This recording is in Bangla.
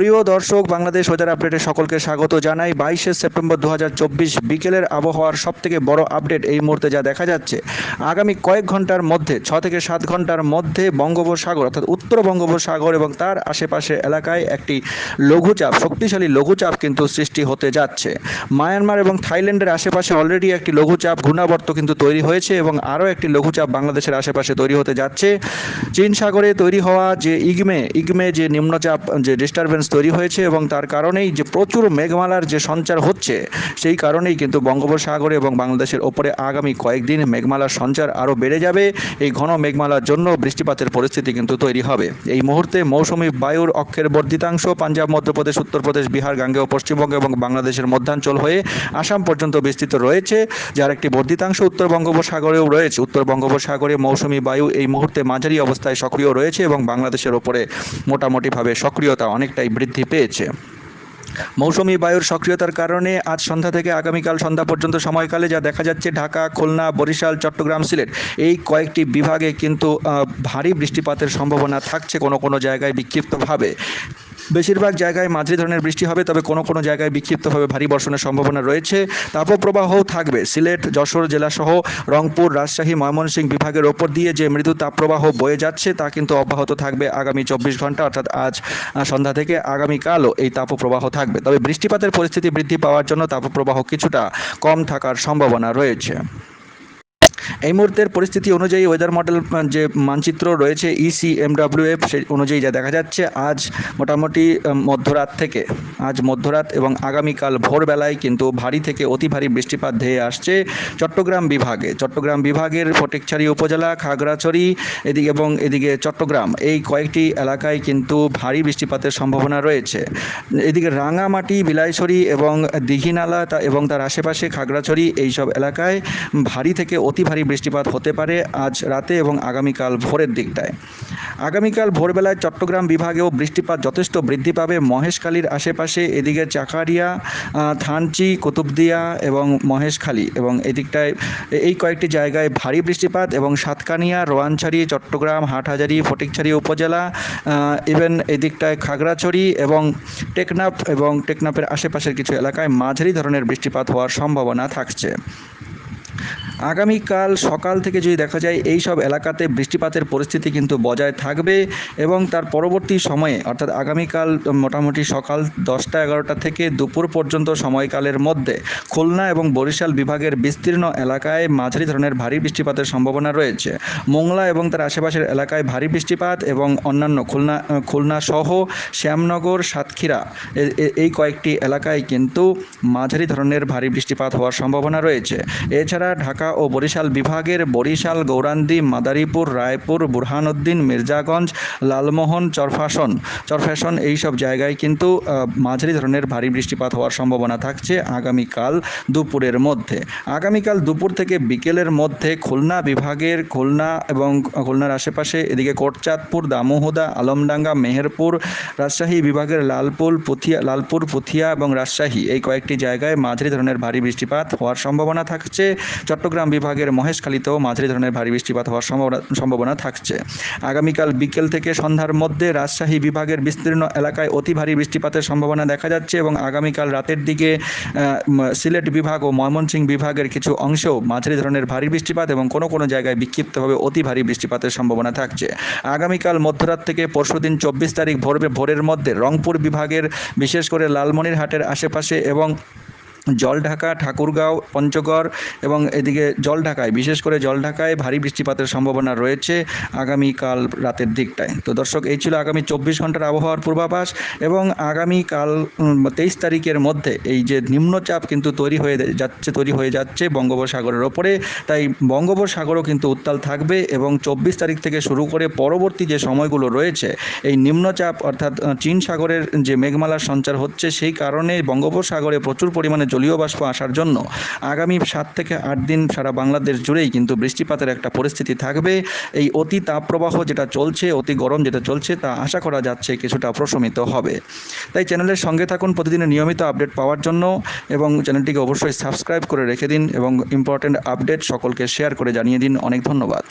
প্রিয় দর্শক, বাংলাদেশ ওয়েদার আপডেটে সকলকে স্বাগত জানাই। বাইশে সেপ্টেম্বর দু হাজার চব্বিশ বিকেলের আবহাওয়ার সবথেকে বড় আপডেট এই মুহূর্তে যা দেখা যাচ্ছে, আগামী কয়েক ঘণ্টার মধ্যে, ছ থেকে সাত ঘণ্টার মধ্যে বঙ্গোপসাগর, অর্থাৎ উত্তর বঙ্গোপসাগর এবং তার আশেপাশে এলাকায় একটি লঘুচাপ, শক্তিশালী লঘুচাপ কিন্তু সৃষ্টি হতে যাচ্ছে। মায়ানমার এবং থাইল্যান্ডের আশেপাশে অলরেডি একটি লঘুচাপ, ঘূর্ণাবর্ত কিন্তু তৈরি হয়েছে এবং আরও একটি লঘুচাপ বাংলাদেশের আশেপাশে তৈরি হতে যাচ্ছে। চীন সাগরে তৈরি হওয়া যে ইগমে ইগমে যে নিম্নচাপ, যে ডিস্টারবেন্স তৈরি হয়েছে এবং তার কারণেই যে প্রচুর মেঘমালার যে সঞ্চার হচ্ছে, সেই কারণেই কিন্তু বঙ্গোপসাগরে এবং বাংলাদেশের ওপরে আগামী কয়েকদিন মেঘমালার সঞ্চার আরও বেড়ে যাবে। এই ঘন মেঘমালার জন্য বৃষ্টিপাতের পরিস্থিতি কিন্তু তৈরি হবে। এই মুহূর্তে মৌসুমি বায়ুর অক্ষের বর্ধিতাংশ পাঞ্জাব, মধ্যপ্রদেশ, উত্তরপ্রদেশ, বিহার, গাঙ্গেয়, পশ্চিমবঙ্গ এবং বাংলাদেশের মধ্যাঞ্চল হয়ে আসাম পর্যন্ত বিস্তৃত রয়েছে, যার একটি বর্ধিতাংশ উত্তর বঙ্গোপসাগরেও রয়েছে। উত্তর বঙ্গোপসাগরে মৌসুমি বায়ু এই মুহূর্তে মাঝারি অবস্থায় সক্রিয় রয়েছে এবং বাংলাদেশের ওপরে মোটামুটিভাবে সক্রিয়তা অনেকটাই বৃদ্ধি পেয়েছে। মৌসুমি বায়ুর সক্রিয়তার কারণে আজ সন্ধ্যা থেকে আগামীকাল সন্ধ্যা পর্যন্ত সময়কালে যা দেখা যাচ্ছে, ঢাকা, খুলনা, বরিশাল, চট্টগ্রাম, সিলেট, এই কয়েকটি বিভাগে কিন্তু ভারী বৃষ্টিপাতের সম্ভাবনা থাকছে কোনো কোনো জায়গায় বিক্ষিপ্তভাবে। বেশিরভাগ জায়গায় মাঝারি ধরনের বৃষ্টি হবে, তবে কোনো কোনো জায়গায় বিক্ষিপ্তভাবে ভারী বর্ষণের সম্ভাবনা রয়েছে। তাপপ্রবাহও থাকবে। সিলেট, যশোর জেলাসহ রংপুর, রাজশাহী, ময়মনসিংহ বিভাগের ওপর দিয়ে যে মৃদু তাপপ্রবাহ বয়ে যাচ্ছে, তা কিন্তু অব্যাহত থাকবে আগামী চব্বিশ ঘণ্টা, অর্থাৎ আজ সন্ধ্যা থেকে আগামীকালও এই তাপপ্রবাহ থাকবে। তবে বৃষ্টিপাতের পরিস্থিতি বৃদ্ধি পাওয়ার জন্য তাপপ্রবাহ কিছুটা কম থাকার সম্ভাবনা রয়েছে। এই মুহূর্তের পরিস্থিতি অনুযায়ী ওয়েদার মডেল যে মানচিত্র রয়েছে E ইসি এমডাব্লিউএফ সেই অনুযায়ী যা দেখা যাচ্ছে, আজ মোটামুটি মধ্যরাত থেকে, আজ মধ্যরাত এবং আগামীকাল ভোরবেলায় কিন্তু ভারী থেকে অতি ভারী বৃষ্টিপাত ধেয়ে আসছে চট্টগ্রাম বিভাগে। চট্টগ্রাম বিভাগের ফটিকছড়ি উপজেলা, খাগড়াছড়ি, এদিকে এবং এদিকে চট্টগ্রাম, এই কয়েকটি এলাকায় কিন্তু ভারী বৃষ্টিপাতের সম্ভাবনা রয়েছে। এদিকে রাঙামাটি, বিলাইছড়ি এবং দিঘিনালা এবং তার আশেপাশে খাগড়াছড়ি, এইসব এলাকায় ভারী থেকে অতি ভারী বৃষ্টিপাত হতে পারে আজ রাতে এবং আগামীকাল ভোরের দিকটায়। আগামীকাল ভোরবেলায় চট্টগ্রাম বিভাগেও বৃষ্টিপাত যথেষ্ট বৃদ্ধি পাবে। মহেশখালীর আশেপাশে এদিকে চাকারিয়া থানচি, কুতুবদিয়া এবং মহেশখালী এবং এদিকটায় এই কয়েকটি জায়গায় ভারী বৃষ্টিপাত এবং সাতকানিয়া, রোয়ানছড়ি, চট্টগ্রাম, হাটহাজারি, ফটিকছড়ি উপজেলা ইভেন এদিকটায় খাগড়াছড়ি এবং টেকনাফ এবং টেকনাফের আশেপাশের কিছু এলাকায় মাঝারি ধরনের বৃষ্টিপাত হওয়ার সম্ভাবনা থাকছে। আগামীকাল সকাল থেকে যদি দেখা যায়, এই সব এলাকাতে বৃষ্টিপাতের পরিস্থিতি কিন্তু বজায় থাকবে এবং তার পরবর্তী সময়ে, অর্থাৎ আগামীকাল মোটামুটি সকাল দশটা এগারোটা থেকে দুপুর পর্যন্ত সময়কালের মধ্যে খুলনা এবং বরিশাল বিভাগের বিস্তীর্ণ এলাকায় মাঝারি ধরনের ভারী বৃষ্টিপাতের সম্ভাবনা রয়েছে। মোংলা এবং তার আশেপাশের এলাকায় ভারী বৃষ্টিপাত এবং অন্যান্য খুলনা খুলনা সহ শ্যামনগর, সাতক্ষীরা এই কয়েকটি এলাকায় কিন্তু মাঝারি ধরনের ভারী বৃষ্টিপাত হওয়ার সম্ভাবনা রয়েছে। এছাড়া ঢাকা ও বরিশাল বিভাগের বরিশাল, গৌরান্দি, মাদারীপুর, রায়পুর, বুরহানুদ্দিন, মির্জাগঞ্জ, লালমোহন, চরফাসন। চরফ্যাশন এইসব জায়গায় কিন্তু মাঝারি ধরনের ভারী বৃষ্টিপাত হওয়ার সম্ভাবনা থাকছে আগামীকাল দুপুরের মধ্যে। আগামীকাল দুপুর থেকে বিকেলের মধ্যে খুলনা বিভাগের খুলনা এবং খুলনার আশেপাশে এদিকে কোটচাঁদপুর, দামোহদা, আলমডাঙ্গা, মেহেরপুর, রাজশাহী বিভাগের লালপুর পুথিয়া লালপুর, পুথিয়া এবং রাজশাহী এই কয়েকটি জায়গায় মাঝারি ধরনের ভারী বৃষ্টিপাত হওয়ার সম্ভাবনা থাকছে। চট্টগ্রাম বিভাগের মহেশখালীতেও মাঝারি ধরনের ভারী বৃষ্টিপাত হওয়ার সম্ভাবনা থাকছে। আগামীকাল বিকেল থেকে সন্ধ্যার মধ্যে রাজশাহী বিভাগের বিস্তীর্ণ এলাকায় অতি ভারী বৃষ্টিপাতের সম্ভাবনা দেখা যাচ্ছে এবং আগামীকাল রাতের দিকে সিলেট বিভাগ ও ময়মনসিংহ বিভাগের কিছু অংশেও মাঝারি ধরনের ভারী বৃষ্টিপাত এবং কোনো কোনো জায়গায় বিক্ষিপ্তভাবে অতি ভারী বৃষ্টিপাতের সম্ভাবনা থাকছে। আগামীকাল মধ্যরাত থেকে পরশুদিন চব্বিশ তারিখ ভোর, ভোরের মধ্যে রংপুর বিভাগের বিশেষ করে লালমনিরহাটের আশেপাশে এবং জলঢাকা ঠাকুরগাঁও, পঞ্চগড় এবং এদিকে জলঢাকায় বিশেষ করে জলঢাকায় ভারী বৃষ্টিপাতের সম্ভাবনা রয়েছে আগামীকাল রাতের দিকটায়। তো দর্শক, এই ছিল আগামী চব্বিশ ঘণ্টার আবহাওয়ার পূর্বাভাস এবং আগামীকাল তেইশ তারিখের মধ্যে এই যে নিম্নচাপ কিন্তু তৈরি হয়ে যাচ্ছে, তৈরি হয়ে যাচ্ছে বঙ্গোপসাগরের ওপরে। তাই বঙ্গোপসাগরও কিন্তু উত্তাল থাকবে এবং চব্বিশ তারিখ থেকে শুরু করে পরবর্তী যে সময়গুলো রয়েছে, এই নিম্নচাপ অর্থাৎ চীন সাগরের যে মেঘমালার সঞ্চার হচ্ছে সেই কারণে বঙ্গোপসাগরে প্রচুর পরিমাণে জলীয় বাষ্প আসার জন্য আগামী সাত থেকে আট দিন সারা বাংলাদেশ জুড়েই কিন্তু বৃষ্টিপাতের একটা পরিস্থিতি থাকবে। এই অতি তাপপ্রবাহ যেটা চলছে, অতি গরম যেটা চলছে, তা আশা করা যাচ্ছে কিছুটা প্রশমিত হবে। তাই চ্যানেলের সঙ্গে থাকুন প্রতিদিনের নিয়মিত আপডেট পাওয়ার জন্য এবং চ্যানেলটিকে অবশ্যই সাবস্ক্রাইব করে রেখে দিন এবং ইম্পর্ট্যান্ট আপডেট সকলকে শেয়ার করে জানিয়ে দিন। অনেক ধন্যবাদ।